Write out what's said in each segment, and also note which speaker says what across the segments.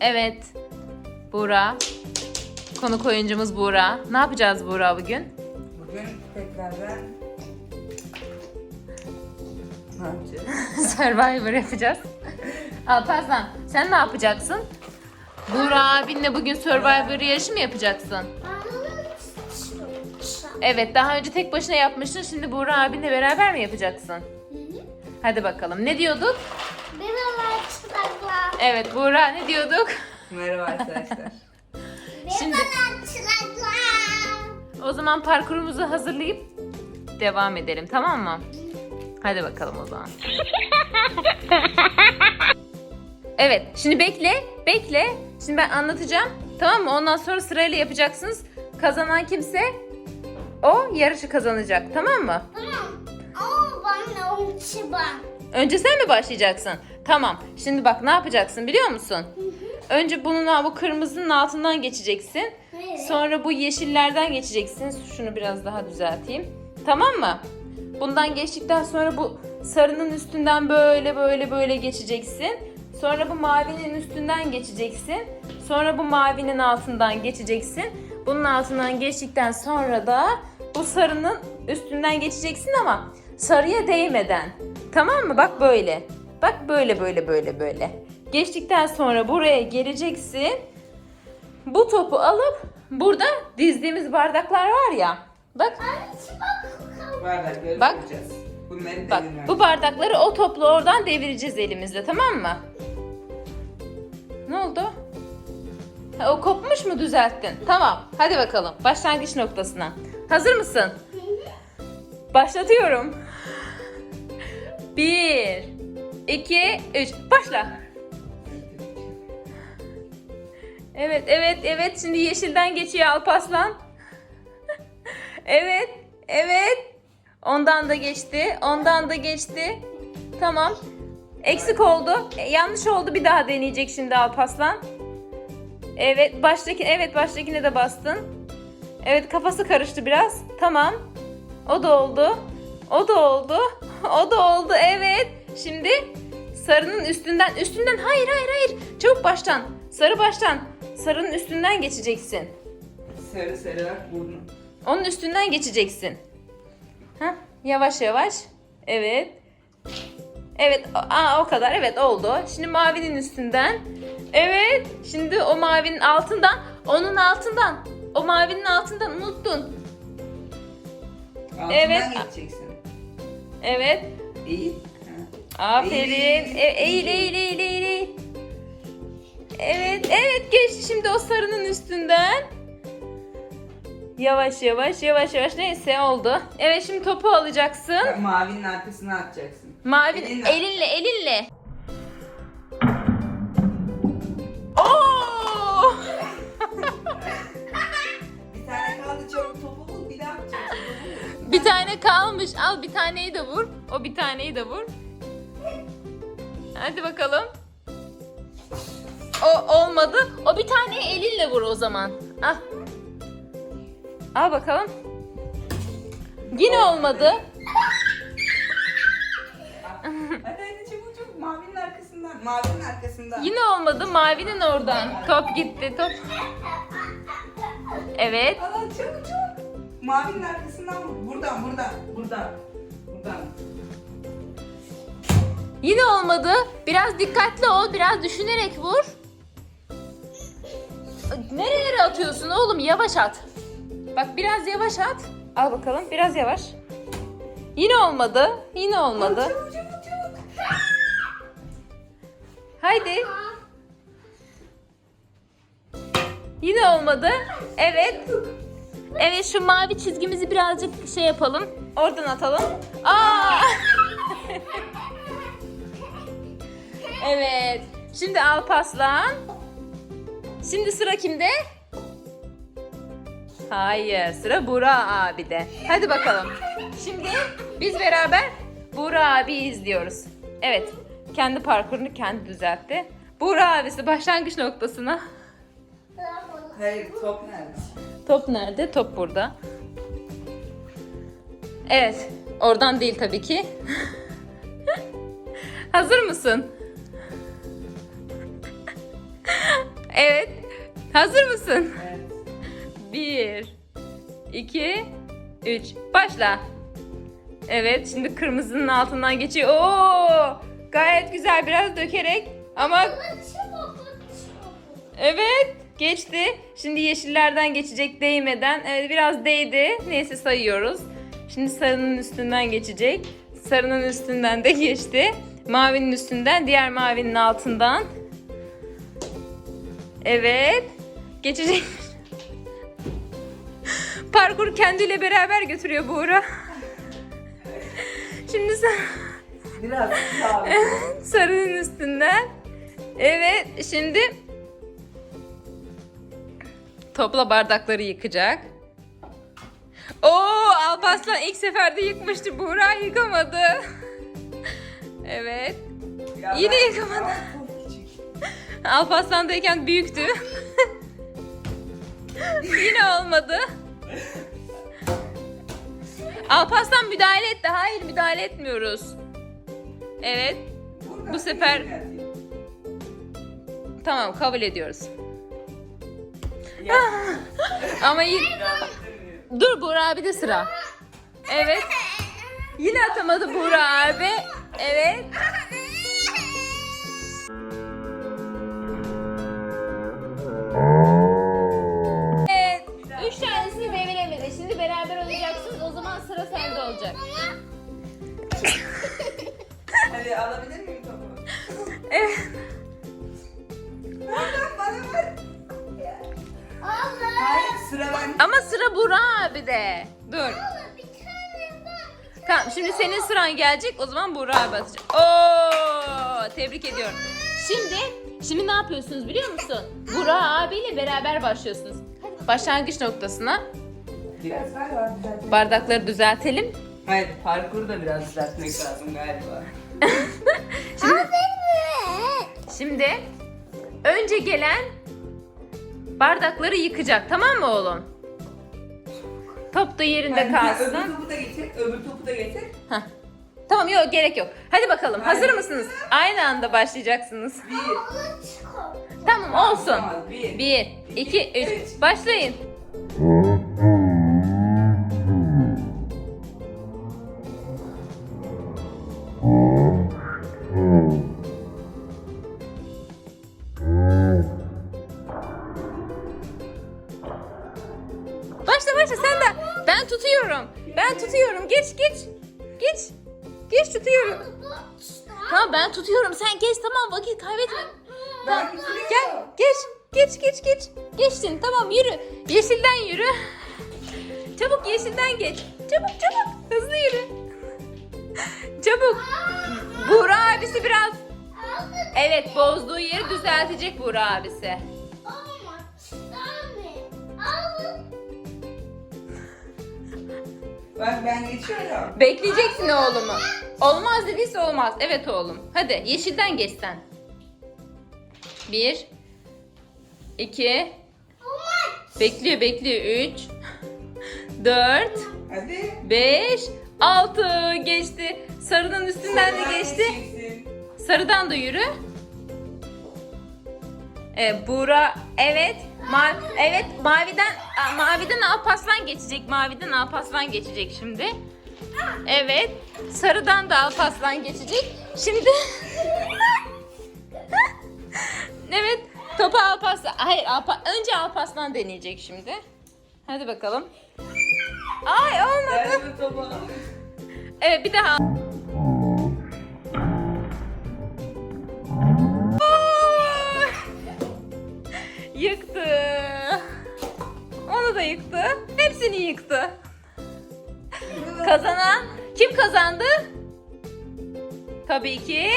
Speaker 1: Evet. Buğra. Konuk oyuncumuz Buğra. Ne yapacağız Buğra bugün?
Speaker 2: Bugün tekrardan ne yapacağız?
Speaker 1: Survivor yapacağız. Alparslan sen ne yapacaksın? Buğra abinle bugün Survivor yarışı mı yapacaksın? Evet daha önce tek başına yapmıştın. Şimdi Buğra abinle beraber mi yapacaksın? Hadi bakalım. Ne diyorduk?
Speaker 3: Çıraklar.
Speaker 1: Evet Buğra ne diyorduk?
Speaker 2: Merhaba arkadaşlar.
Speaker 1: Şimdi-
Speaker 3: çıraklar.
Speaker 1: O zaman parkurumuzu hazırlayıp devam edelim tamam mı? Hadi bakalım o zaman. Evet şimdi bekle bekle. Şimdi ben anlatacağım tamam mı? Ondan sonra sırayla yapacaksınız. Kazanan kimse o yarışı kazanacak tamam mı?
Speaker 3: Tamam. Ama bana o çıban.
Speaker 1: Önce sen mi başlayacaksın? Tamam. Şimdi bak ne yapacaksın biliyor musun? Önce bunun bu kırmızının altından geçeceksin.
Speaker 3: Evet.
Speaker 1: Sonra bu yeşillerden geçeceksin. Şunu biraz daha düzelteyim. Tamam mı? Bundan geçtikten sonra bu sarının üstünden böyle böyle böyle geçeceksin. Sonra bu mavinin üstünden geçeceksin. Sonra bu mavinin altından geçeceksin. Bunun altından geçtikten sonra da bu sarının üstünden geçeceksin ama sarıya değmeden. Tamam mı? Bak böyle. Bak böyle böyle böyle böyle. Geçtikten sonra buraya geleceksin. Bu topu alıp burada dizdiğimiz bardaklar var ya. Bak
Speaker 2: Bardakları
Speaker 1: Bak.
Speaker 2: koyacağız. Bunları
Speaker 1: bak bu bardakları o topla oradan devireceğiz elimizle tamam mı? Ne oldu? Ha, o kopmuş mu düzelttin? Tamam hadi bakalım başlangıç noktasına. Hazır mısın? Başlatıyorum. Bir, iki, üç. Başla. Evet, evet, evet. Şimdi yeşilden geçiyor Alpaslan. evet, evet. Ondan da geçti. Ondan da geçti. Tamam. Eksik oldu. E, yanlış oldu. Bir daha deneyecek şimdi Alpaslan. Evet, baştaki evet baştakine de bastın. Evet, kafası karıştı biraz. Tamam. O da oldu. O da oldu. O da oldu. Evet. Şimdi sarının üstünden üstünden hayır hayır hayır. Çabuk baştan. Sarı baştan. Sarının üstünden geçeceksin.
Speaker 2: Sarı sarı bak burnu.
Speaker 1: Onun üstünden geçeceksin. Hah, yavaş yavaş. Evet. Evet, aa, o kadar. Evet oldu. Şimdi mavinin üstünden. Evet. Şimdi o mavinin altından, onun altından. O mavinin altından unuttun.
Speaker 2: Altından
Speaker 1: Evet.
Speaker 2: geçeceksin.
Speaker 1: Evet.
Speaker 2: İyi.
Speaker 1: Aferin. E, Eğil, eğil, eğil, eğil, eğil. Evet, evet geçti şimdi o sarının üstünden. Yavaş yavaş, yavaş yavaş neyse oldu. Evet şimdi topu alacaksın.
Speaker 2: Bak, Mavinin arkasına atacaksın.
Speaker 1: Mavi
Speaker 2: Elinle.
Speaker 1: elinle, elinle. Oo!
Speaker 2: Bir tane kaldı çabuk topu bul bir daha atacaksın.
Speaker 1: Bir tane kalmış. Al bir taneyi de vur. O bir taneyi de vur. Hadi bakalım. O olmadı. O bir taneyi elinle vur o zaman. Al. Al bakalım. Yine olmadı.
Speaker 2: Hadi hadi çabuk çabuk mavinin arkasından. Mavinin arkasından.
Speaker 1: Yine olmadı. Mavinin oradan. Top gitti. Top. Evet.
Speaker 2: Al al çabuk çabuk. Mavinin arkasından vur. Buradan buradan. Buradan. Buradan.
Speaker 1: Yine olmadı. Biraz dikkatli ol. Biraz düşünerek vur. Nerelere atıyorsun oğlum? Yavaş at. Bak biraz yavaş at. Al bakalım. Biraz yavaş. Yine olmadı. Yine olmadı.
Speaker 2: Çabuk çabuk çabuk.
Speaker 1: Haydi. Yine olmadı. Evet. Evet şu mavi çizgimizi birazcık şey yapalım. Oradan atalım. Aa! evet. Şimdi Alpaslan. Şimdi sıra kimde? Hayır, sıra Buğra abi de. Hadi bakalım. Şimdi biz beraber Buğra abi izliyoruz. Evet, kendi parkurunu kendi düzeltti. Buğra abisi başlangıç noktasına.
Speaker 2: Hayır top nerede?
Speaker 1: Top nerede? Top burada. Evet, oradan değil tabii ki. Hazır mısın? Evet. Hazır mısın?
Speaker 2: Evet.
Speaker 1: Bir, iki, üç. Başla. Evet, şimdi kırmızının altından geçiyor. Oo! Gayet güzel. Biraz dökerek ama evet geçti. Şimdi yeşillerden geçecek değmeden. Evet biraz değdi. Neyse sayıyoruz. Şimdi sarının üstünden geçecek. Sarının üstünden de geçti. Mavinin üstünden, diğer mavinin altından. Evet. Geçecek. Parkur kendiyle beraber götürüyor Buğra. Şimdi sen
Speaker 2: Biraz daha.
Speaker 1: sarının üstünden. Evet, şimdi topla bardakları yıkacak. Oo, Alparslan ilk seferde yıkmıştı. Buğra yıkamadı. Evet. Yine yıkamadı. Alparslan'dayken büyüktü. Yine olmadı. Alparslan müdahale etti. Hayır müdahale etmiyoruz. Evet. Bu sefer- Tamam kabul ediyoruz.
Speaker 2: Ya,
Speaker 1: Ama y- dur Buğra abi de sıra. Evet. Yine atamadı Buğra abi. Evet. Sıra sende olacak.
Speaker 2: Hadi alabilir miyim topu?
Speaker 1: Evet.
Speaker 2: Bana bana ver.
Speaker 3: Allah.
Speaker 2: Hayır sıra ben.
Speaker 1: Ama sıra Buğra abi de. Dur.
Speaker 3: Bir tane ben.
Speaker 1: Tamam şimdi senin sıran gelecek. O zaman Buğra abi atacak. Oo! Tebrik ediyorum. Şimdi şimdi ne yapıyorsunuz biliyor musun? Buğra abiyle beraber başlıyorsunuz. Başlangıç noktasına
Speaker 2: Biraz düzeltmek.
Speaker 1: bardakları düzeltelim.
Speaker 2: Hayır parkuru da biraz düzeltmek lazım galiba.
Speaker 1: Şimdi önce gelen bardakları yıkacak tamam mı oğlum? Top da yerinde
Speaker 2: Hayır,
Speaker 1: kalsın.
Speaker 2: Öbür topu da getir, öbür topu da getir.
Speaker 1: Heh. Tamam yok gerek yok. Hadi bakalım hazır
Speaker 2: Hayır.
Speaker 1: mısınız? Aynı anda başlayacaksınız.
Speaker 2: Bir.
Speaker 1: Tamam olsun.
Speaker 2: Tamam, bir.
Speaker 1: 1, 2, 3.
Speaker 2: üç.
Speaker 1: Başlayın. Sen de. Ben tutuyorum. Ben tutuyorum. Geç geç. Geç. Geç tutuyorum. Tamam ben tutuyorum. Sen geç tamam vakit kaybetme.
Speaker 2: Ben.
Speaker 1: Gel geç. Geç geç geç. Geçtin tamam yürü. Yeşilden yürü. Çabuk yeşilden geç. Çabuk çabuk. Hızlı yürü. Çabuk. Buğra abisi biraz. Evet bozduğu yeri düzeltecek Buğra abisi.
Speaker 2: Ben, ben geçiyorum.
Speaker 1: Bekleyeceksin oğlumu. Olmaz dediyse olmaz. Evet oğlum. Hadi yeşilden geç sen. Bir. iki, Bekliyor bekliyor. Üç. Dört.
Speaker 2: Hadi.
Speaker 1: 5 6 geçti. Sarının üstünden de geçti. Sarıdan da yürü. Evet, Buğra evet. Ma evet maviden Aa, maviden Alpaslan geçecek. Maviden Alpaslan geçecek şimdi. Evet. Sarıdan da Alpaslan geçecek. Şimdi Evet. Topu Alpaslan. Hayır, Alpa önce Alpaslan deneyecek şimdi. Hadi bakalım. Ay olmadı. Evet bir daha. Yıktı. Onu da yıktı. Hepsini yıktı. Kazanan kim kazandı? Tabii ki.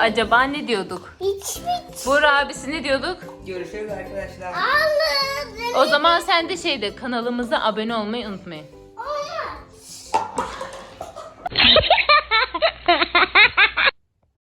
Speaker 1: Acaba ne diyorduk?
Speaker 3: Hiç hiç.
Speaker 1: Buğra abisi ne diyorduk?
Speaker 2: Görüşürüz arkadaşlar.
Speaker 3: Alın.
Speaker 1: O zaman sen de şeyde kanalımıza abone olmayı unutmayın.
Speaker 3: Olmaz.